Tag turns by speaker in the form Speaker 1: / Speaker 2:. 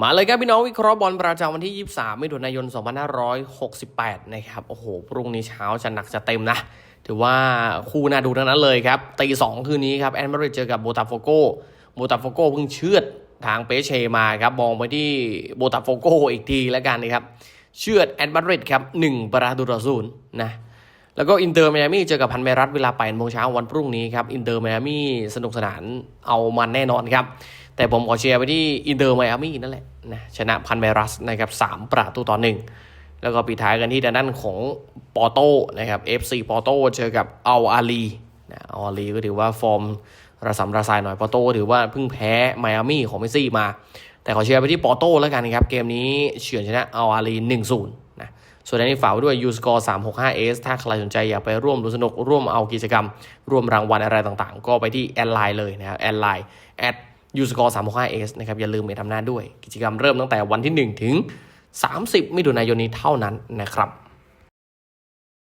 Speaker 1: มาเลยครับพี่น้องวิเคราะห์บอลประจำวันที่ 23 มิถุนายน 2568 นะครับโอ้โหพรุ่งนี้เช้าจะหนักจะเต็มนะ ถือว่าคู่น่าดูทั้งนั้นเลยครับตีสองคืนนี้ครับแอนมาริเจอกับโบตาโฟโกโบตาโฟโกเพิ่งเชือดทางเปเชมาครับมองไปที่โบตาโฟโกอีกทีแล้วกันนะครับ เชือดแอนมาริดครับ1ประตูต่อศูนย์นะแล้วก็อินเตอร์ไมอามี่เจอกับพันเมรัสเวลา8โมงเช้าวันพรุ่งนี้ครับอินเตอร์ไมอามี่สนุกสนานเอามันแน่นอนครับ แต่ผมขอเชียร์ไปที่อินเตอร์ไมอามี่นั่นแหละนะชนะพันเมรัสนะครับสามประตูต่อหนึ่งแล้วก็ปิดท้ายกันที่ด้านด้านของปอโต้นะครับ FC ปอโต้เจอกับอัลอาลีนะอัลอาลีก็ถือว่าฟอร์มระสำระสายหน่อยปอโต้ถือว่าเพิ่งแพ้ไมอามี่ของเมสซี่มา แต่ขอเชียร์ไปที่ปอโต้แล้วกันครับ เกมนี้เฉือนชนะอัลอาลี1-0นะส่วนอันนี้ฝากไว้ด้วย u s c o r e 365s ถ้าใครสนใจอยากไปร่วมดูสนุกร่วมเอากิจกรรม ร่วมรางวัลอะไรต่างๆ ก็ไปที่แอดไลน์เลยนะครับแอดไลน์ at u s c o r e 365s นะครับอย่าลืมไปทำหน้าด้วย กิจกรรมเริ่มตั้งแต่วันที่ 1 ถึง 30 มิถุนายนนี้เท่านั้นนะครับ